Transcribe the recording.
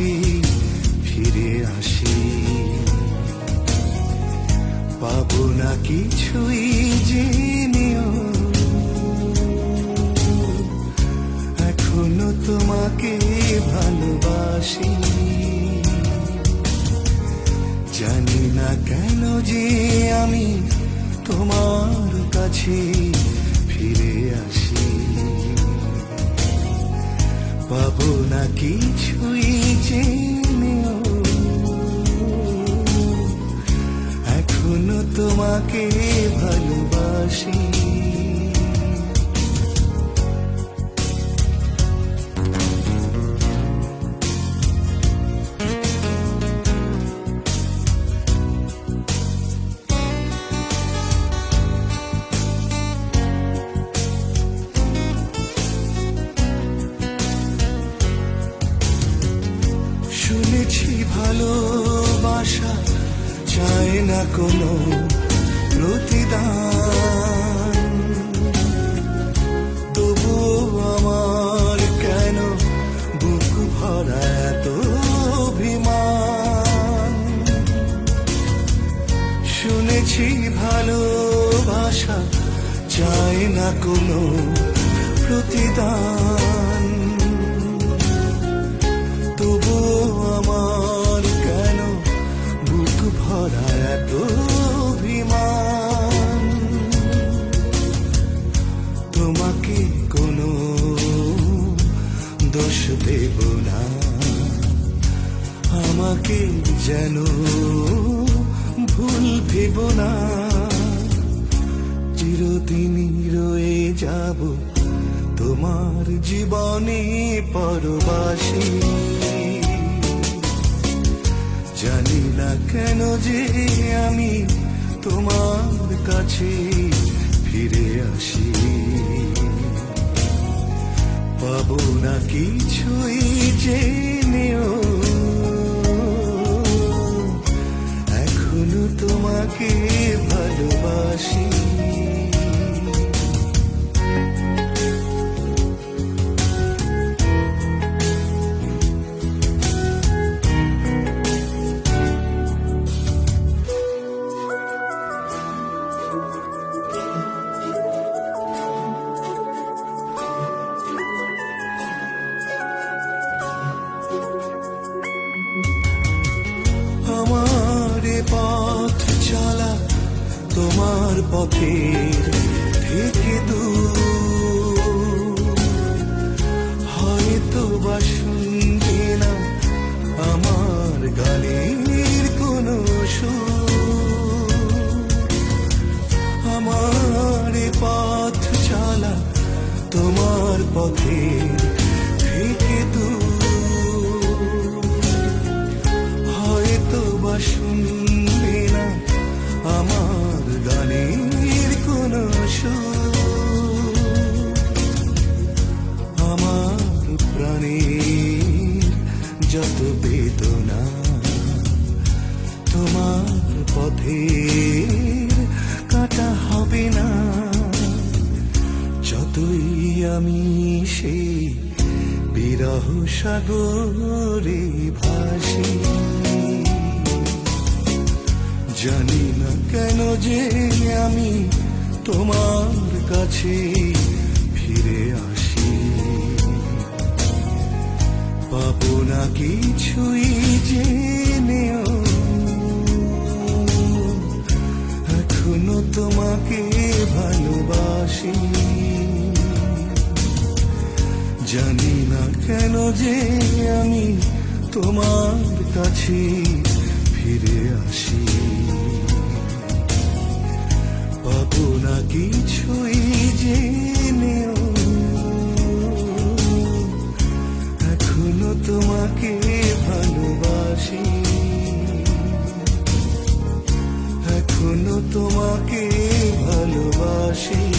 আসি, ফিরে আসি। পাবো না কিছুই জেনেও। এখনও তোমাকে ভালোবাসি। জানি না কেন যে আমি তোমার কাছে ফিরে আসি। পাবো না কি শুনেছি ভালোবাসা চায় না কোনো প্রতিদান। তবুও আমার কেন বুক ভরা এত অভিমান? শুনেছি ভালোবাসা চায় না কোনো প্রতিদান। দেব না। আমাকে যেন ভুল ভেব না। চিরদিনই রয়ে যাব তোমার জীবনে পরবাসী। জানি না কেন যে আমি তোমার কাছে ফিরে আসি। পাবো না কিছুই জেনেও। এখনও তোমাকে পথের থেকে হয়তো বা শুনবে না আমার গানের কোনো আমার পথ চলা তোমার পথের থেকে দূর। হয়তো বা শুনবে পথের কাটা হবে না। যতই আমি সেই বিরহ সাগরে ভাসি, জানি না কেন যে আমি তোমার কাছে ফিরে আসি। পাবো না কিছুই জেনেও কেন যে আমি তোমার কাছে ফিরে আসি? পাবো না কিছুই জেনেও। এখনও তোমাকে ভালোবাসি। এখনও তোমাকে ভালোবাসি।